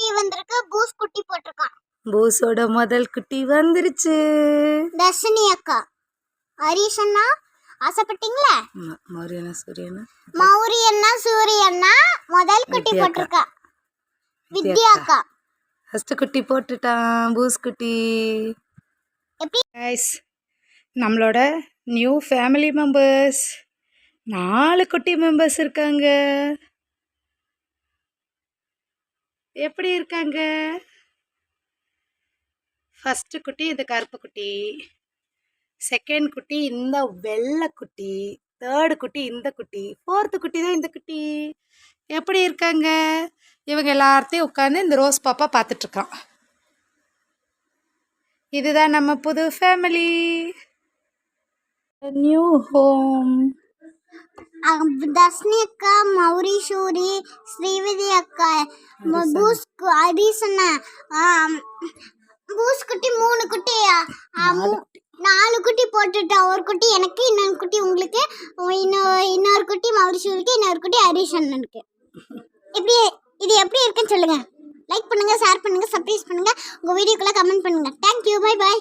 குட்டி வந்திருக்கு பூஸ் குட்டி போட்டிருக்கான். பூஸோட முதல் குட்டி வந்துருச்சு. தர்ஷினி அக்கா. ஹரிஷ் அண்ணா ஆசைப்பட்டீங்களா மரியனா சூரியனா? மௌரி அண்ணா சூரிய அண்ணா முதல் குட்டி வித்யா அக்கா. போட்டிருக்கா. வித்யா அக்கா. ஃபர்ஸ்ட் குட்டி போட்டுட்டான் பூஸ் குட்டி. எப்படி? கைஸ் நம்மளோட நியூ ஃபேமிலி மெம்பர்ஸ் நாலு குட்டி மெம்பர்ஸ் இருக்காங்க. எப்படி இருக்காங்க? ஃபஸ்ட்டு குட்டி இந்த கருப்பு குட்டி. செகண்ட் குட்டி இந்த வெள்ளை குட்டி. தேர்டு குட்டி இந்த குட்டி. ஃபோர்த்து குட்டி தான் இந்த குட்டி. எப்படி இருக்காங்க? இவங்க எல்லார்த்தையும் உட்காந்து இந்த ரோஸ் பாப்பா பார்த்துட்ருக்கான். இதுதான் நம்ம புது ஃபேமிலி நியூ ஹோம் தர்ஷினி அக்கா மௌரி சூரி ஸ்ரீவிதி அக்கா பூஸ் ஆம், பூஸ் குட்டி மூணு குட்டி நாலு குட்டி. போட்டுட்டா ஒரு குட்டி எனக்கு இன்னொரு குட்டி உங்களுக்கு இன்னொரு இன்னொரு குட்டி மௌரி சூரிக்கு இன்னொரு குட்டி ஹரிஷ் அண்ணனுக்கு. இப்படி இது எப்படி இருக்குன்னு சொல்லுங்க. லைக் பண்ணுங்க ஷேர் பண்ணுங்க சப்ஸ்கிரைப் பண்ணுங்க உங்க வீடியோக்குள்ள கமெண்ட் பண்ணுங்க. தேங்க்யூ பை பை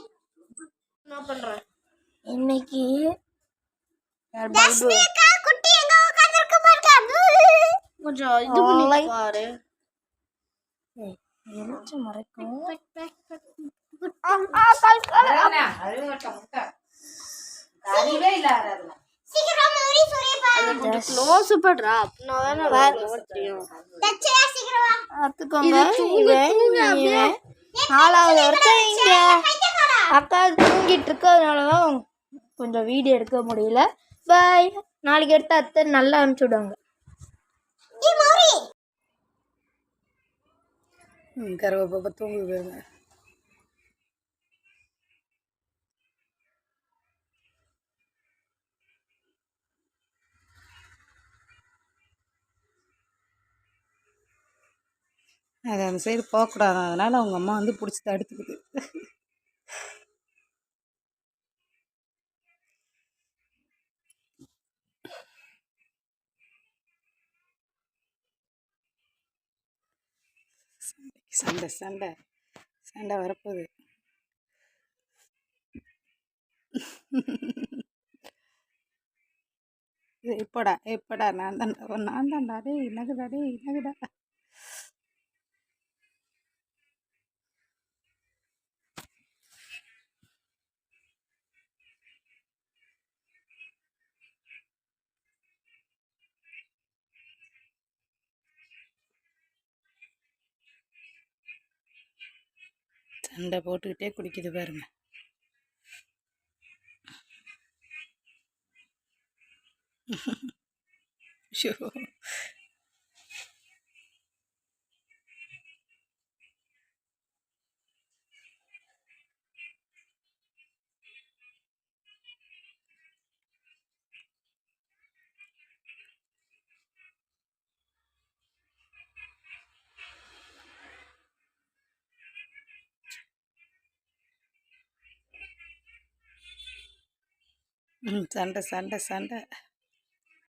இன்னைக்கு தர்ஷினி அக்கா கொஞ்சம் இது பண்ணி பாரு. மறைக்கும். இவன் நாலாவது இங்க. பைத்தியக்காரா அக்கா தூங்கிட்டு இருக்கிறதுனால தான் கொஞ்சம் வீடியோ எடுக்க முடியல. பாய் நாளைக்கு எடுத்து அத்தை நல்லா அனுப்பிச்சு விடுவாங்க. கருவை பாப்பா தூங்கி போயிருங்க அது அந்த சைடு போகக்கூடாது. அதனால் அவங்க அம்மா வந்து பிடிச்சி தடுத்துக்குது. சண்டை சண்டை சண்டை. வரப்போகுது. இது இப்போடா இப்போடா நான் தான் நான் தான்டா. டேய் என்னதுடா டேய் என்னதுடா சண்டை போட்டுக்கிட்டே குடிக்குது பாருங்க. ஷோ ம் சண்டை சண்டை சண்டை.